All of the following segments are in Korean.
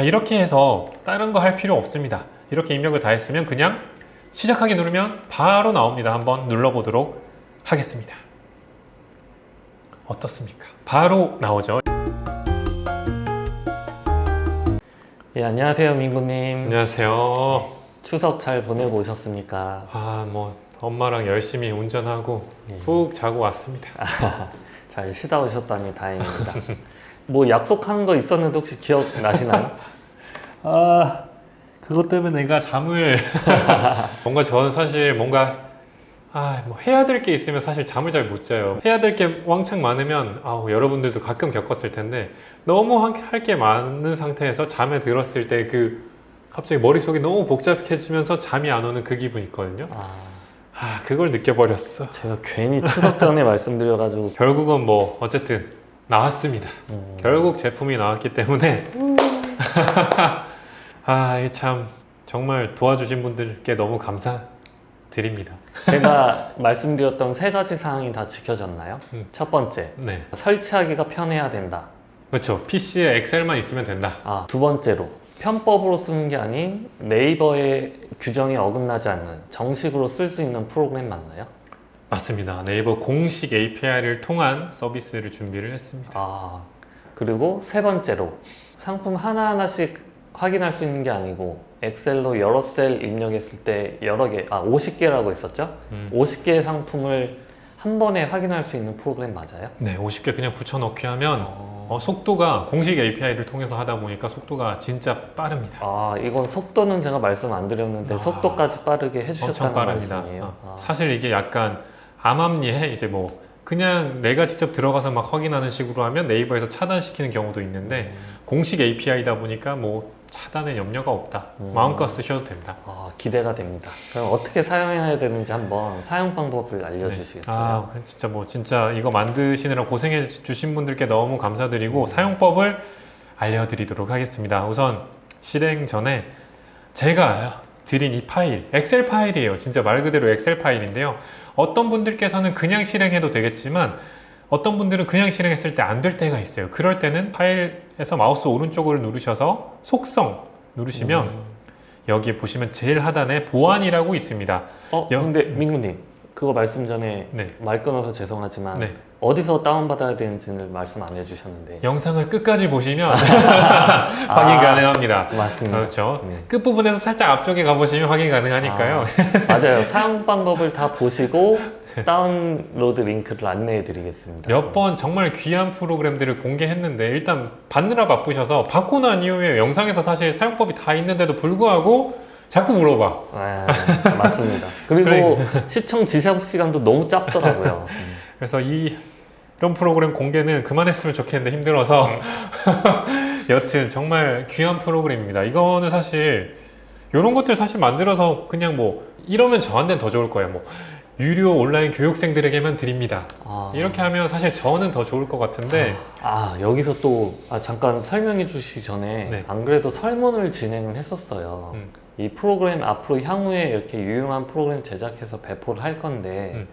자, 이렇게 해서 다른 거 할 필요 없습니다. 이렇게 입력을 다 했으면 그냥 시작하기 누르면 바로 나옵니다. 한번 눌러보도록 하겠습니다. 어떻습니까? 바로 나오죠. 예, 안녕하세요, 민구님. 안녕하세요. 추석 잘 보내고 오셨습니까? 아, 뭐 엄마랑 열심히 운전하고 네. 푹 자고 왔습니다. 잘 쉬다 오셨다니 다행입니다. 뭐 약속한 거 있었는데 혹시 기억 나시나요? 아, 그것 때문에 내가 잠을 뭔가 저는 사실 뭔가 아, 뭐 해야 될 게 있으면 사실 잠을 잘 못 자요. 해야 될 게 왕창 많으면 아우, 여러분들도 가끔 겪었을 텐데 너무 할 게 많은 상태에서 잠에 들었을 때 그 갑자기 머릿속이 너무 복잡해지면서 잠이 안 오는 그 기분이 있거든요. 아, 아, 그걸 느껴버렸어. 제가 괜히 추석 전에 말씀드려가지고 결국은 뭐 어쨌든 나왔습니다. 음, 결국 제품이 나왔기 때문에 아, 이참 정말 도와주신 분들께 너무 감사드립니다. 제가 말씀드렸던 세 가지 사항이 다 지켜졌나요? 음. 첫 번째, 네, 설치하기가 편해야 된다. 그렇죠. PC에 엑셀만 있으면 된다. 아, 두 번째로 편법으로 쓰는 게 아닌 네이버의 규정에 어긋나지 않는 정식으로 쓸 수 있는 프로그램 맞나요? 맞습니다. 네이버 공식 API를 통한 서비스를 준비를 했습니다. 아, 그리고 세 번째로 상품 하나하나씩 확인할 수 있는 게 아니고 엑셀로 여러 셀 입력했을 때 여러 개, 아 50개라고 했었죠? 음. 50개의 상품을 한 번에 확인할 수 있는 프로그램 맞아요? 네, 50개 그냥 붙여넣기 하면 어, 어, 속도가 공식 API를 통해서 하다 보니까 속도가 진짜 빠릅니다. 아 이건 속도는 제가 말씀 안 드렸는데 아, 속도까지 빠르게 해주셨다는. 말씀이에요. 어, 아, 사실 이게 약간 암암리에 이제 뭐 그냥 내가 직접 들어가서 막 확인하는 식으로 하면 네이버에서 차단시키는 경우도 있는데 공식 API다 보니까 뭐 차단에 염려가 없다. 음. 마음껏 쓰셔도 된다. 아, 기대가 됩니다. 그럼 어떻게 사용해야 되는지 한번 사용 방법을 알려주시겠어요? 아, 진짜 뭐 진짜 이거 만드시느라 고생해 주신 분들께 너무 감사드리고 사용법을 알려드리도록 하겠습니다. 우선 실행 전에 제가 드린 이 파일, 엑셀 파일이에요. 진짜 말 그대로 엑셀 파일인데요. 어떤 분들께서는 그냥 실행해도 되겠지만 어떤 분들은 그냥 실행했을 때 안 될 때가 있어요. 그럴 때는 파일에서 마우스 오른쪽을 누르셔서 속성 누르시면 음. 여기 보시면 제일 하단에 보안이라고 있습니다. 어, 여- 근데 민구님 그거 말씀 전에 네. 말 끊어서 죄송하지만 네. 어디서 다운받아야 되는지를 말씀 안 해주셨는데 영상을 끝까지 보시면 확인 가능합니다. 맞습니다. 그렇죠. 네. 끝 부분에서 살짝 앞쪽에 가보시면 확인 가능하니까요. 아, 맞아요. 사용 방법을 다 보시고 다운로드 링크를 안내해 드리겠습니다. 몇 번 정말 귀한 프로그램들을 공개했는데 일단 받느라 바쁘셔서 받고 난 이후에 영상에서 사실 사용법이 다 있는데도 불구하고 자꾸 물어봐. 아, 맞습니다. 그리고 시청 지속 시간도 너무 짧더라고요. 그래서 이 이런 프로그램 공개는 그만했으면 좋겠는데 힘들어서 여튼 정말 귀한 프로그램입니다. 이거는 사실 이런 것들 사실 만들어서 그냥 뭐 이러면 저한테는 더 좋을 거예요. 뭐 유료 온라인 교육생들에게만 드립니다. 아, 이렇게 하면 사실 저는 더 좋을 것 같은데 아 여기서 또 아, 잠깐 설명해 주시기 전에 네. 안 그래도 설문을 진행을 했었어요. 음. 이 프로그램 앞으로 향후에 이렇게 유용한 프로그램 제작해서 배포를 할 건데 음.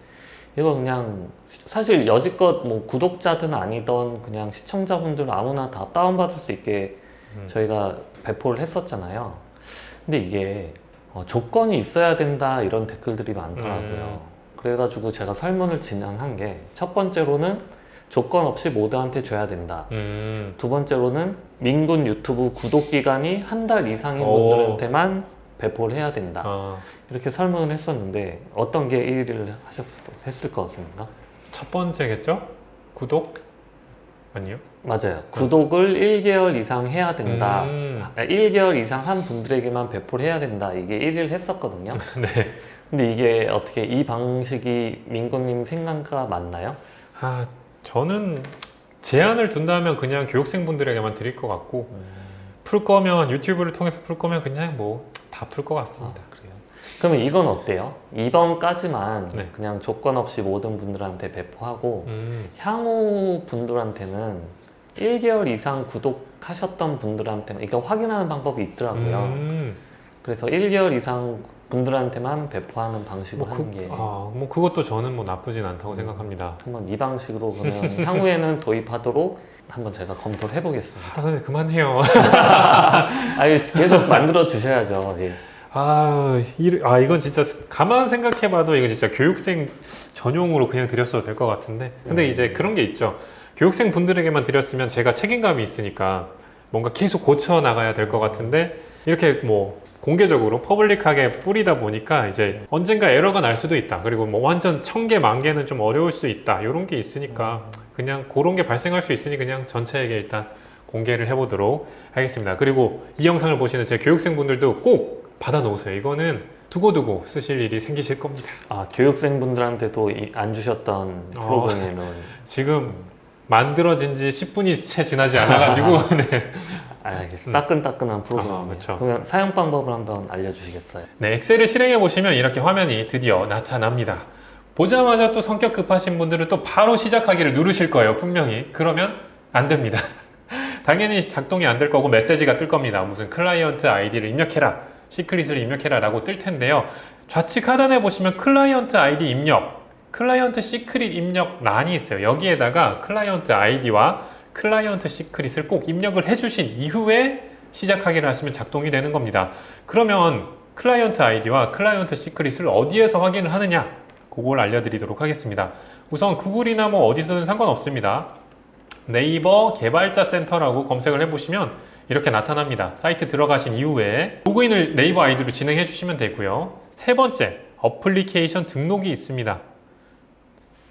이거 그냥 사실 여지껏 뭐 구독자든 아니던 그냥 시청자분들 아무나 다 다운받을 수 있게 음. 저희가 배포를 했었잖아요. 근데 이게 어, 조건이 있어야 된다 이런 댓글들이 많더라고요. 음. 그래가지고 제가 설문을 진행한 게 첫 번째로는 조건 없이 모두한테 줘야 된다. 음, 두 번째로는 민군 유튜브 구독 기간이 한 달 이상인 오. 분들한테만 배포를 해야 된다. 어, 이렇게 설문을 했었는데 어떤 게 1위를 하셨을, 했을 것 같습니까? 첫 번째겠죠? 구독 아니요? 맞아요. 구독을 1개월 이상 해야 된다. 음, 아, 1개월 이상 한 분들에게만 배포를 해야 된다. 이게 1위를 했었거든요. 네. 근데 이게 어떻게 이 방식이 민구님 생각과 맞나요? 아 저는 제한을 둔다면 그냥 교육생분들에게만 드릴 것 같고 풀 거면 유튜브를 통해서 풀 거면 그냥 뭐 다 풀것 아, 같습니다. 그래요. 그러면 이건 어때요? 이번까지만 네. 그냥 조건 없이 모든 분들한테 배포하고 음, 향후 분들한테는 1개월 이상 구독하셨던 분들한테는 이거 확인하는 방법이 있더라고요. 음, 그래서 1개월 이상 분들한테만 배포하는 방식으로 뭐, 하는 그, 게 아, 뭐 그것도 저는 뭐 나쁘진 않다고 음. 생각합니다. 한번 이 방식으로 그러면 향후에는 도입하도록 한번 제가 검토를 해보겠습니다. 아, 근데 그만해요. 아, 이거 계속 만들어 주셔야죠. 예. 아, 이, 아 이건 진짜 가만 생각해봐도 이거 진짜 교육생 전용으로 그냥 드렸어도 될 것 같은데. 근데 음. 이제 그런 게 있죠. 교육생 분들에게만 드렸으면 제가 책임감이 있으니까 뭔가 계속 고쳐 나가야 될 것 같은데 이렇게 뭐 공개적으로 퍼블릭하게 뿌리다 보니까 이제 언젠가 에러가 날 수도 있다. 그리고 뭐 완전 천 개, 만 개는 좀 어려울 수 있다. 이런 게 있으니까 그냥 그런 게 발생할 수 있으니 그냥 전체에게 일단 공개를 해보도록 하겠습니다. 그리고 이 영상을 보시는 제 교육생분들도 꼭 받아 놓으세요. 이거는 두고두고 쓰실 일이 생기실 겁니다. 아, 교육생분들한테도 이- 안 주셨던 어. 프로그램은 지금 만들어진 지 10분이 채 지나지 않아가지고 네. 알겠습니다. 따끈따끈한 프로그램. 아, 그쵸. 그러면 사용 방법을 한번 알려주시겠어요? 네, 엑셀을 실행해 보시면 이렇게 화면이 드디어 나타납니다. 보자마자 또 성격 급하신 분들은 또 바로 시작하기를 누르실 거예요, 분명히. 그러면 안 됩니다. 당연히 작동이 안 될 거고 메시지가 뜰 겁니다. 무슨 클라이언트 아이디를 입력해라, 시크릿을 입력해라 라고 뜰 텐데요. 좌측 하단에 보시면 클라이언트 아이디 입력, 클라이언트 시크릿 입력 란이 있어요. 여기에다가 클라이언트 아이디와 클라이언트 시크릿을 꼭 입력을 해주신 이후에 시작하기를 하시면 작동이 되는 겁니다. 그러면 클라이언트 아이디와 클라이언트 시크릿을 어디에서 확인을 하느냐? 그걸 알려드리도록 하겠습니다. 우선 구글이나 뭐 어디서든 상관없습니다. 네이버 개발자 센터라고 검색을 해보시면 이렇게 나타납니다. 사이트 들어가신 이후에 로그인을 네이버 아이디로 진행해 주시면 되고요. 세 번째, 어플리케이션 등록이 있습니다.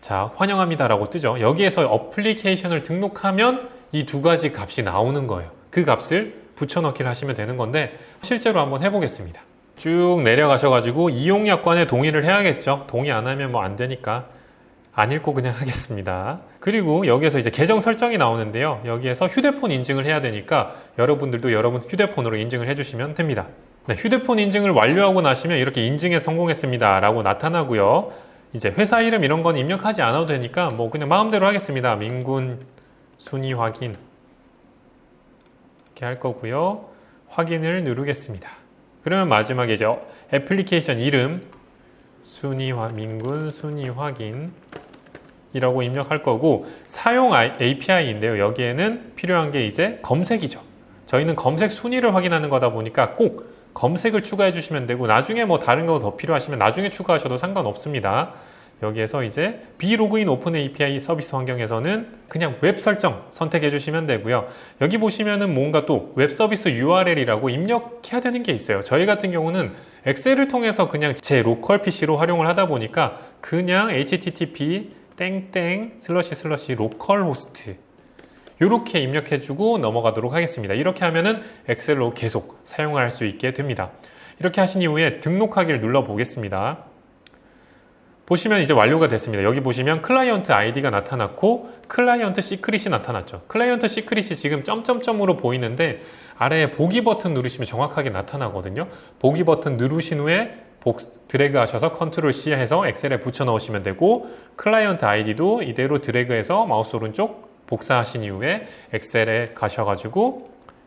자, 환영합니다라고 뜨죠. 여기에서 어플리케이션을 등록하면 이 두 가지 값이 나오는 거예요. 그 값을 붙여넣기를 하시면 되는 건데 실제로 한번 해보겠습니다. 쭉 내려가셔가지고 이용약관에 동의를 해야겠죠. 동의 안 하면 뭐 안 되니까 안 읽고 그냥 하겠습니다. 그리고 여기에서 이제 계정 설정이 나오는데요. 여기에서 휴대폰 인증을 해야 되니까 여러분들도 여러분 휴대폰으로 인증을 해주시면 됩니다. 네, 휴대폰 인증을 완료하고 나시면 이렇게 인증에 성공했습니다. 라고 나타나고요. 이제 회사 이름 이런 건 입력하지 않아도 되니까 뭐 그냥 마음대로 하겠습니다. 민군 순위 확인 이렇게 할 거고요. 확인을 누르겠습니다. 그러면 마지막에 이제 애플리케이션 이름 순위 화 민군 순위 확인 이라고 입력할 거고 사용 API인데요. 여기에는 필요한 게 이제 검색이죠. 저희는 검색 순위를 확인하는 거다 보니까 꼭 검색을 추가해 주시면 되고 나중에 뭐 다른 거 더 필요하시면 나중에 추가하셔도 상관없습니다. 여기에서 이제 비로그인 오픈 API 서비스 환경에서는 그냥 웹 설정 선택해 주시면 되고요. 여기 보시면은 뭔가 또 웹 서비스 URL이라고 입력해야 되는 게 있어요. 저희 같은 경우는 엑셀을 통해서 그냥 제 로컬 PC로 활용을 하다 보니까 그냥 HTTP 땡땡 슬러시 슬러시 로컬 호스트 이렇게 입력해주고 넘어가도록 하겠습니다. 이렇게 하면은 엑셀로 계속 사용할 수 있게 됩니다. 이렇게 하신 이후에 등록하기를 눌러 보겠습니다. 보시면 이제 완료가 됐습니다. 여기 보시면 클라이언트 아이디가 나타났고 클라이언트 시크릿이 나타났죠. 클라이언트 시크릿이 지금 점점점으로 보이는데 아래에 보기 버튼 누르시면 정확하게 나타나거든요. 보기 버튼 누르신 후에 복, 드래그 하셔서 컨트롤 C 해서 엑셀에 붙여 넣으시면 되고 클라이언트 아이디도 이대로 드래그해서 마우스 오른쪽 복사하신 이후에 엑셀에 가셔가지고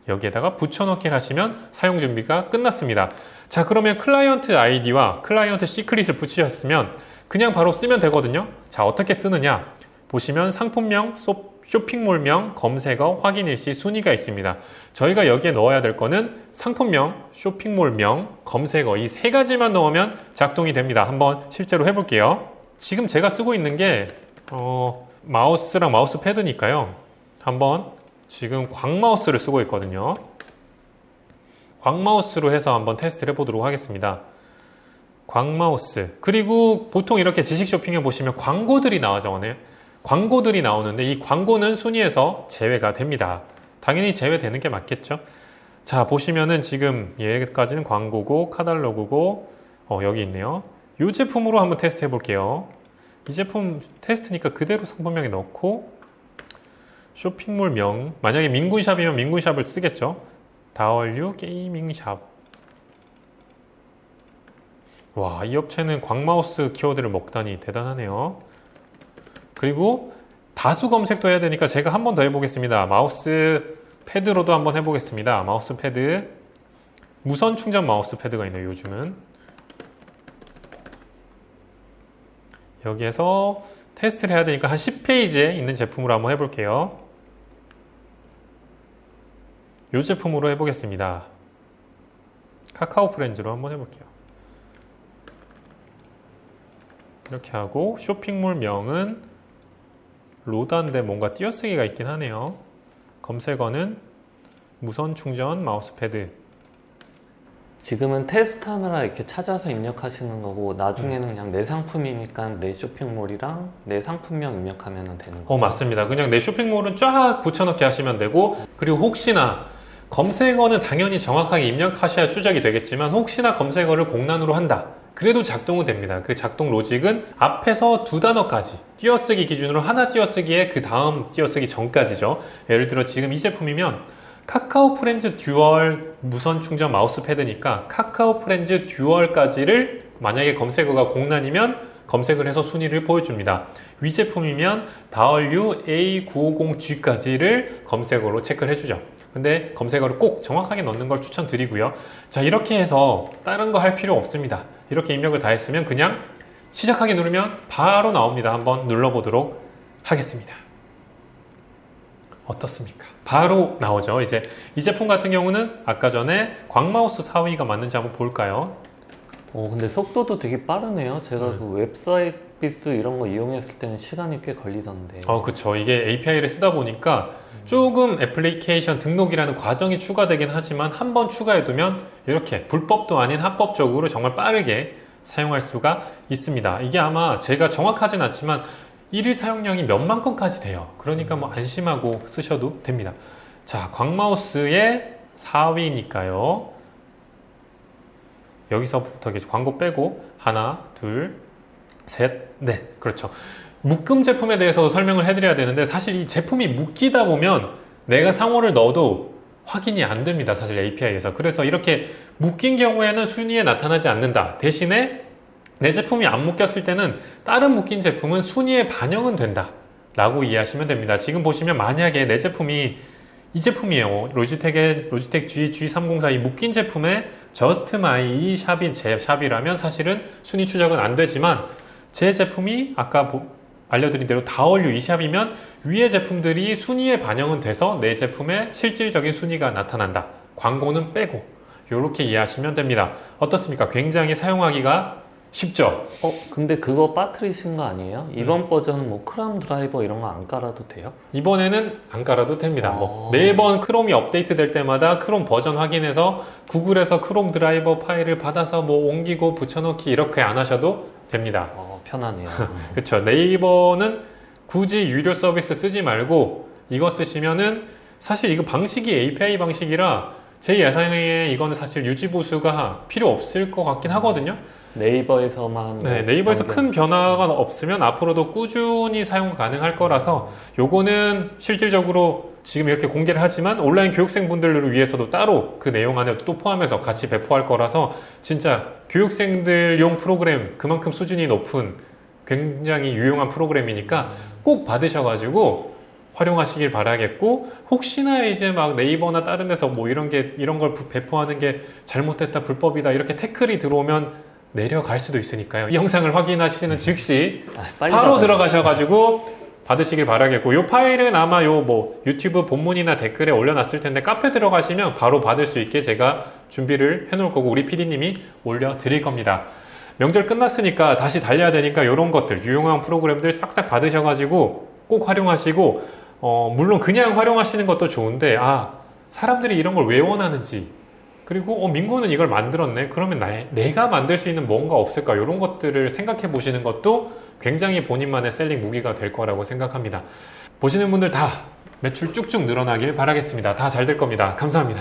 여기에다가 붙여넣기를 하시면 사용 준비가 끝났습니다. 자 그러면 클라이언트 아이디와 클라이언트 시크릿을 붙이셨으면 그냥 바로 쓰면 되거든요. 자 어떻게 쓰느냐 보시면 상품명, 소- 쇼핑몰명, 검색어, 확인 일시 순위가 있습니다. 저희가 여기에 넣어야 될 거는 상품명, 쇼핑몰명, 검색어 이 세 가지만 넣으면 작동이 됩니다. 한번 실제로 해볼게요. 지금 제가 쓰고 있는 게 어, 마우스랑 마우스 패드니까요. 한번 지금 광마우스를 쓰고 있거든요. 광마우스로 해서 한번 테스트를 해보도록 하겠습니다. 광마우스. 그리고 보통 이렇게 지식 쇼핑에 보시면 광고들이 나와잖아요. 광고들이 나오는데 이 광고는 순위에서 제외가 됩니다. 당연히 제외되는 게 맞겠죠. 자, 보시면은 지금 얘까지는 광고고 카탈로그고 어, 여기 있네요. 이 제품으로 한번 테스트 해볼게요. 이 제품 테스트니까 그대로 상품명에 넣고 쇼핑몰 명 만약에 민군샵이면 민군샵을 쓰겠죠. 다얼류 게이밍샵 와, 이 업체는 광마우스 키워드를 먹다니 대단하네요. 그리고 다수 검색도 해야 되니까 제가 한 번 더 해보겠습니다. 마우스 패드로도 한번 해보겠습니다. 마우스 패드. 무선 충전 마우스 패드가 있네요, 요즘은. 여기에서 테스트를 해야 되니까 한 10페이지에 있는 제품으로 한번 해볼게요. 이 제품으로 해보겠습니다. 카카오 프렌즈로 한번 해볼게요. 이렇게 하고 쇼핑몰 명은 로다인데 뭔가 띄어쓰기가 있긴 하네요. 검색어는 무선 충전 마우스패드. 지금은 테스트하느라 이렇게 찾아서 입력하시는 거고 나중에는 그냥 내 상품이니까 내 쇼핑몰이랑 내 상품명 입력하면 되는 거죠. 어 맞습니다. 그냥 내 쇼핑몰은 쫙 붙여넣기 하시면 되고 그리고 혹시나 검색어는 당연히 정확하게 입력하셔야 추적이 되겠지만 혹시나 검색어를 공란으로 한다. 그래도 작동은 됩니다. 그 작동 로직은 앞에서 두 단어까지 띄어쓰기 기준으로 하나 띄어쓰기에 그 다음 띄어쓰기 전까지죠. 예를 들어 지금 이 제품이면 카카오 프렌즈 듀얼 무선 충전 마우스 패드니까 카카오 프렌즈 듀얼까지를 만약에 검색어가 공란이면 검색을 해서 순위를 보여줍니다. 위 제품이면 다얼류 A950G까지를 검색어로 체크를 해주죠. 근데 검색어를 꼭 정확하게 넣는 걸 추천드리고요. 자, 이렇게 해서 다른 거 할 필요 없습니다. 이렇게 입력을 다 했으면 그냥 시작하기 누르면 바로 나옵니다. 한번 눌러보도록 하겠습니다. 어떻습니까? 바로 나오죠. 이제 이 제품 같은 경우는 아까 전에 광마우스 4위가 맞는지 한번 볼까요? 어, 근데 속도도 되게 빠르네요. 제가 음. 그 웹서비스 이런 거 이용했을 때는 시간이 꽤 걸리던데. 어, 그쵸. 이게 API를 쓰다 보니까 조금 애플리케이션 등록이라는 과정이 추가되긴 하지만 한 번 추가해두면 이렇게 불법도 아닌 합법적으로 정말 빠르게 사용할 수가 있습니다. 이게 아마 제가 정확하진 않지만 일일 사용량이 몇만 건까지 돼요. 그러니까 뭐 안심하고 쓰셔도 됩니다. 자, 광마우스의 4위니까요. 여기서부터 광고 빼고 하나, 둘, 셋, 넷. 그렇죠. 묶음 제품에 대해서 설명을 해드려야 되는데 사실 이 제품이 묶이다 보면 내가 상호를 넣어도 확인이 안 됩니다. 사실 API에서. 그래서 이렇게 묶인 경우에는 순위에 나타나지 않는다. 대신에 내 제품이 안 묶였을 때는 다른 묶인 제품은 순위에 반영은 된다. 라고 이해하시면 됩니다. 지금 보시면 만약에 내 제품이 이 제품이에요. 로지텍의 로지텍 G G304 이 묶인 제품에 저스트 마이 이 샵이 제 샵이라면 사실은 순위 추적은 안 되지만 제 제품이 아까 보- 알려드린 대로 다얼류 이 샵이면 위의 제품들이 순위에 반영은 돼서 내 제품의 실질적인 순위가 나타난다. 광고는 빼고 이렇게 이해하시면 됩니다. 어떻습니까? 굉장히 사용하기가 쉽죠? 어, 근데 그거 빠뜨리신 거 아니에요? 이번 버전은 뭐 크람 드라이버 이런 거 안 깔아도 돼요? 이번에는 안 깔아도 됩니다. 뭐 어. 매번 크롬이 업데이트 될 때마다 크롬 버전 확인해서 구글에서 크롬 드라이버 파일을 받아서 뭐 옮기고 붙여넣기 이렇게 안 하셔도 됩니다. 어, 편하네요. 그렇죠. 네이버는 굳이 유료 서비스 쓰지 말고 이거 쓰시면은 사실 이거 방식이 API 방식이라 제 예상에 이거는 사실 유지 보수가 필요 없을 것 같긴 하거든요. 네이버에서만 네, 뭐 네이버에서 큰 변화가 없으면 앞으로도 꾸준히 사용 가능할 거라서 요거는 실질적으로 지금 이렇게 공개를 하지만 온라인 교육생분들을 위해서도 따로 그 내용 안에 또 포함해서 같이 배포할 거라서 진짜 교육생들용 프로그램 그만큼 수준이 높은 굉장히 유용한 프로그램이니까 꼭 받으셔가지고 활용하시길 바라겠고 혹시나 이제 막 네이버나 다른 데서 뭐 이런 게 이런 걸 부- 배포하는 게 잘못됐다 불법이다 이렇게 태클이 들어오면 내려갈 수도 있으니까요. 이 영상을 확인하시는 즉시 아, 빨리 바로 받아요. 들어가셔가지고 받으시길 바라겠고 이 파일은 아마 요 뭐 유튜브 본문이나 댓글에 올려놨을 텐데 카페 들어가시면 바로 받을 수 있게 제가 준비를 해놓을 거고 우리 PD님이 올려드릴 겁니다. 명절 끝났으니까 다시 달려야 되니까 이런 것들 유용한 프로그램들 싹싹 받으셔가지고 꼭 활용하시고 어 물론 그냥 활용하시는 것도 좋은데 아 사람들이 이런 걸 왜 원하는지 그리고 어 민구는 이걸 만들었네. 그러면 나, 내가 만들 수 있는 뭔가 없을까? 이런 것들을 생각해 보시는 것도 굉장히 본인만의 셀링 무기가 될 거라고 생각합니다. 보시는 분들 다 매출 쭉쭉 늘어나길 바라겠습니다. 다 잘 될 겁니다. 감사합니다